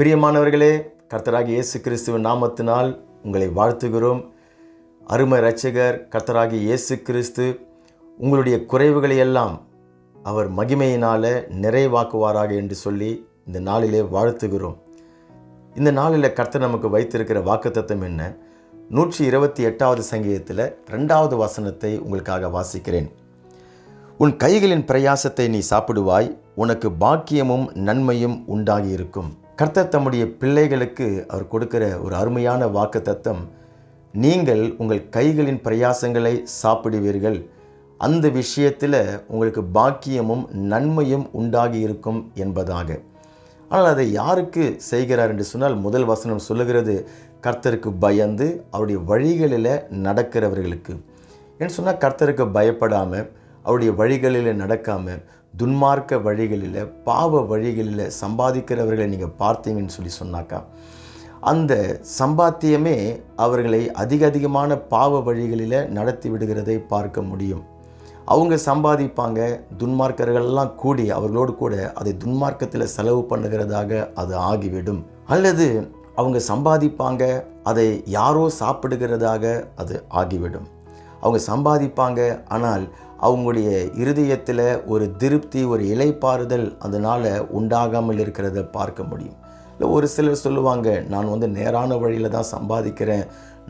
பிரியமானவர்களே கர்த்தராகி இயேசு கிறிஸ்துவின் நாமத்தினால் உங்களை வாழ்த்துகிறோம். அருமை ரட்சகர் கர்த்தராகி இயேசு கிறிஸ்து உங்களுடைய குறைவுகளை எல்லாம் அவர் மகிமையினால நிறைவாக்குவாராக என்று சொல்லி இந்த நாளிலே வாழ்த்துகிறோம். இந்த நாளில் கர்த்தர் நமக்கு வைத்திருக்கிற வாக்குத்தத்தம் என்ன? நூற்றி இருபத்தி எட்டாவது சங்கீதத்தில் ரெண்டாவது வசனத்தை உங்களுக்காக வாசிக்கிறேன். உன் கைகளின் பிரயாசத்தை நீ சாப்பிடுவாய் உனக்கு பாக்கியமும் நன்மையும் உண்டாகி இருக்கும் கர்த்தர் தம்முடைய பிள்ளைகளுக்கு அவர் கொடுக்கிற ஒரு அருமையான வாக்குத்தத்தம் நீங்கள் உங்கள் கைகளின் பிரயாசங்களை சாப்பிடுவீர்கள். அந்த விஷயத்தில் உங்களுக்கு பாக்கியமும் நன்மையும் உண்டாகி இருக்கும் என்பதாக. ஆனால் அதை யாருக்கு செய்கிறார் என்று சொன்னால் முதல் வசனம் சொல்லுகிறது கர்த்தருக்கு பயந்து அவருடைய வழிகளில் நடக்கிறவர்களுக்கு. என்று சொன்னால் கர்த்தருக்கு பயப்படாமல் அவருடைய வழிகளில் நடக்காமல் துன்மார்க்க வழிகளில் பாவ வழிகளில் சம்பாதிக்கிறவர்களை நீங்கள் பார்த்தீங்கன்னு சொல்லி சொன்னாக்கா அந்த சம்பாத்தியமே அவர்களை அதிக அதிகமான பாவ வழிகளில் நடத்தி விடுகிறதை பார்க்க முடியும். அவங்க சம்பாதிப்பாங்க துன்மார்க்கர்கள்லாம் கூடி அவர்களோடு கூட அதை துன்மார்க்கத்தில் செலவு பண்ணுகிறதாக அது ஆகிவிடும். அல்லது அவங்க சம்பாதிப்பாங்க அதை யாரோ சாப்பிடுகிறதாக அது ஆகிவிடும். அவங்க சம்பாதிப்பாங்க ஆனால் அவங்களுடைய இருதயத்தில் ஒரு திருப்தி ஒரு இலைப்பாறுதல் அதனால் உண்டாகாமல் இருக்கிறத பார்க்க முடியும். இல்லை ஒரு சிலர் சொல்லுவாங்க நான் வந்து நேரான வழியில் தான் சம்பாதிக்கிறேன்.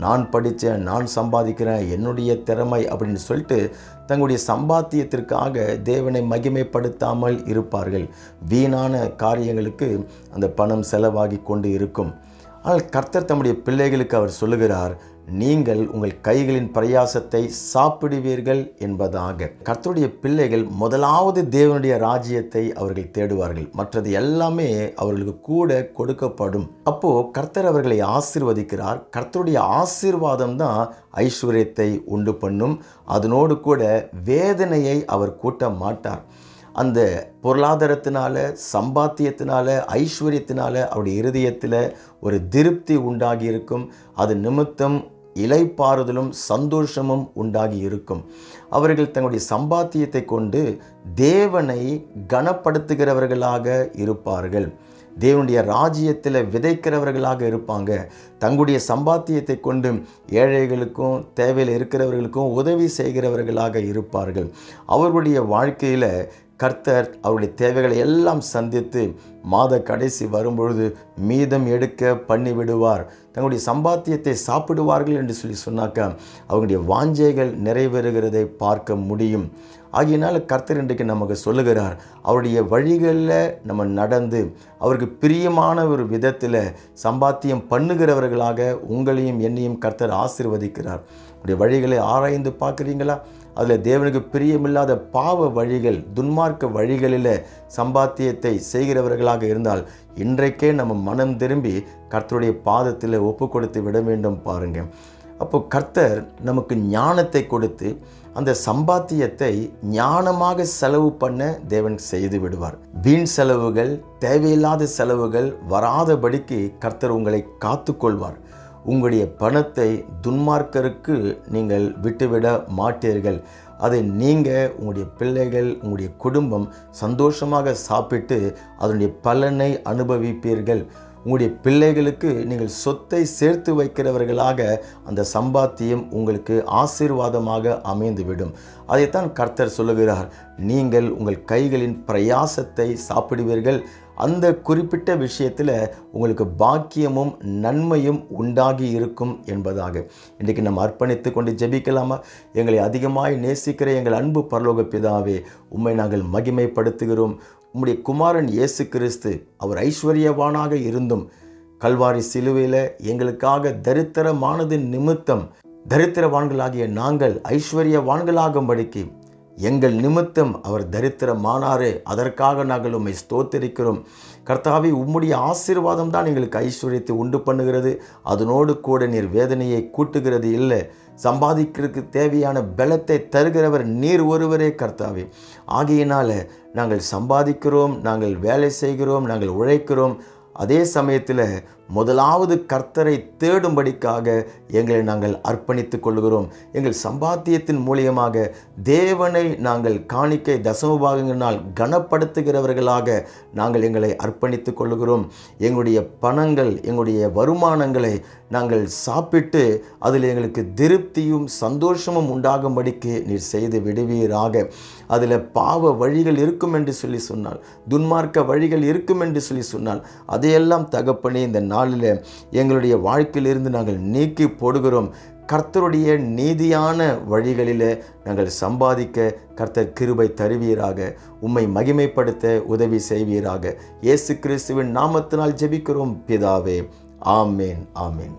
நான் படித்தேன் நான் சம்பாதிக்கிறேன். என்னுடைய திறமை அப்படின்னு சொல்லிட்டு தங்களுடைய சம்பாத்தியத்திற்காக தேவனை மகிமைப்படுத்தாமல் இருப்பார்கள். வீணான காரியங்களுக்கு அந்த பணம் செலவாகி கொண்டு இருக்கும். ஆனால் கர்த்தர் தம்முடைய பிள்ளைகளுக்கு அவர் சொல்லுகிறார் நீங்கள் உங்கள் கைகளின் பிரயாசத்தை சாப்பிடுவீர்கள் என்பதாக. கர்த்தருடைய பிள்ளைகள் முதலாவது தேவனுடைய ராஜ்யத்தை அவர்கள் தேடுவார்கள். மற்றது எல்லாமே அவர்களுக்கு கூட கொடுக்கப்படும். அப்போ கர்த்தர் அவர்களை ஆசிர்வதிக்கிறார். கர்த்தருடைய ஆசீர்வாதம் தான் ஐஸ்வர்யத்தை உண்டு பண்ணும். அதனோடு கூட வேதனையை அவர் கூட்ட மாட்டார். அந்த பொருளாதாரத்தினால சம்பாத்தியத்தினால ஐஸ்வர்யத்தினால அவருடைய இருதயத்தில் ஒரு திருப்தி உண்டாகி இருக்கும். அது நிமித்தம் இலைப்பாறுதலும் சந்தோஷமும் உண்டாகி இருக்கும். அவர்கள் தங்களுடைய சம்பாத்தியத்தை கொண்டு தேவனை கனப்படுத்துகிறவர்களாக இருப்பார்கள். தேவனுடைய ராஜ்யத்தில் விதைக்கிறவர்களாக இருப்பாங்க. தங்களுடைய சம்பாத்தியத்தை கொண்டு ஏழைகளுக்கும் தேவையில் இருக்கிறவர்களுக்கும் உதவி செய்கிறவர்களாக இருப்பார்கள். அவர்களுடைய வாழ்க்கையில் கர்த்தர் அவருடைய தேவைகளை எல்லாம் சந்தித்து மாத கடைசி வரும்பொழுது மீதம் எடுக்க பண்ணி விடுவார் தங்களுடைய சம்பாத்தியத்தை சாப்பிடுவார்கள் என்று சொல்லி சொன்னாக்கா அவங்களுடைய வாஞ்சைகள் நிறைவேறுகிறதை பார்க்க முடியும். ஆகையினால் கர்த்தர் இன்றைக்கு நமக்கு சொல்லுகிறார் அவருடைய வழிகளில் நம்ம நடந்து அவருக்கு பிரியமான ஒரு விதத்தில் சம்பாத்தியம் பண்ணுகிறவர்களாக உங்களையும் என்னையும் கர்த்தர் ஆசிர்வதிக்கிறார். உடைய வழிகளை ஆராய்ந்து பார்க்குறீங்களா அதில் தேவனுக்கு பிரியமில்லாத பாவ வழிகள் துன்மார்க்க வழிகளில் சம்பாத்தியத்தை செய்கிறவர்களாக இருந்தால் இன்றைக்கே நம்ம மனம் திரும்பி கர்த்தருடைய பாதத்தில் ஒப்பு கொடுத்து விட வேண்டும் பாருங்கள் அப்போ கர்த்தர் நமக்கு ஞானத்தை கொடுத்து அந்த சம்பாத்தியத்தை ஞானமாக செலவு பண்ண தேவன் செய்து விடுவார். வீண் செலவுகள் தேவையில்லாத செலவுகள் வராதபடிக்கு கர்த்தர் உங்களை காத்துக்கொள்வார். உங்களுடைய பணத்தை துன்மார்க்கருக்கு நீங்கள் விட்டுவிட மாட்டீர்கள். அதை நீங்கள் உங்களுடைய பிள்ளைகள் உங்களுடைய குடும்பம் சந்தோஷமாக சாப்பிட்டு அதனுடைய பலனை அனுபவிப்பீர்கள். உங்களுடைய பிள்ளைகளுக்கு நீங்கள் சொத்தை சேர்த்து வைக்கிறவர்களாக அந்த சம்பாத்தியம் உங்களுக்கு ஆசீர்வாதமாக அமைந்துவிடும். அதைத்தான் கர்த்தர் சொல்லுகிறார். நீங்கள் உங்கள் கைகளின் பிரயாசத்தை சாப்பிடுவீர்கள். அந்த குறிப்பிட்ட விஷயத்தில் உங்களுக்கு பாக்கியமும் நன்மையும் உண்டாகி இருக்கும் என்பதாக. இன்றைக்கு நம்ம அர்ப்பணித்து கொண்டு ஜெபிக்கலாமா? எங்களை அதிகமாய் நேசிக்கிற எங்கள் அன்பு பரலோக பிதாவே உம்மை நாங்கள் மகிமைப்படுத்துகிறோம். உம்முடைய குமாரன் இயேசு கிறிஸ்து அவர் ஐஸ்வர்யவானாக இருந்தும் கல்வாரி சிலுவையில் எங்களுக்காக தரித்திரமானது நிமித்தம் தரித்திரவான்களாகிய நாங்கள் ஐஸ்வர்யவான்களாகும்படிக்கு எங்கள் நிமித்தம் அவர் தரித்திரமானாரே. அதற்காக நாங்கள் உம்மை ஸ்தோத்தரிக்கிறோம். கர்த்தாவி உம்முடைய ஆசீர்வாதம் தான் எங்களுக்கு ஐஸ்வர்யத்தை உண்டு பண்ணுகிறது. அதனோடு கூட நீர் வேதனையை கூட்டுகிறது இல்லை. சம்பாதிக்கிறதுக்கு தேவையான பலத்தை தருகிறவர் நீர் ஒருவரே கர்த்தாவே. ஆகையினால் நாங்கள் சம்பாதிக்கிறோம் நாங்கள் வேலை செய்கிறோம் நாங்கள் உழைக்கிறோம். அதே சமயத்தில் முதலாவது கர்த்தரை தேடும்படிக்காக எங்களை நாங்கள் அர்ப்பணித்துக் கொள்கிறோம் எங்கள் சம்பாத்தியத்தின் மூலியமாக தேவனை நாங்கள் காணிக்கை தசமபாகங்களினால் கனப்படுத்துகிறவர்களாக நாங்கள் எங்களை அர்ப்பணித்துக் கொள்கிறோம் எங்களுடைய பணங்கள் எங்களுடைய வருமானங்களை நாங்கள் சாப்பிட்டு அதில் எங்களுக்கு திருப்தியும் சந்தோஷமும் உண்டாகும்படிக்கு நீர் செய்து விடுவீராக. அதில் பாவ வழிகள் இருக்கும் என்று சொல்லி சொன்னால் துன்மார்க்க வழிகள் இருக்கும் என்று சொல்லி சொன்னால் அதையெல்லாம் தகப்பனே இந்த நாளில் எங்களுடைய வாழ்க்கையிலிருந்து நாங்கள் நீக்கி போடுகிறோம். கர்த்தருடைய நீதியான வழிகளில் நாங்கள் சம்பாதிக்க கர்த்தர் கிருபை தருவீராக. உம்மை மகிமைப்படுத்த உதவி செய்வீராக. இயேசு கிறிஸ்துவின் நாமத்தினால் ஜெபிக்கிறோம். பிதாவே ஆமேன் ஆமேன்.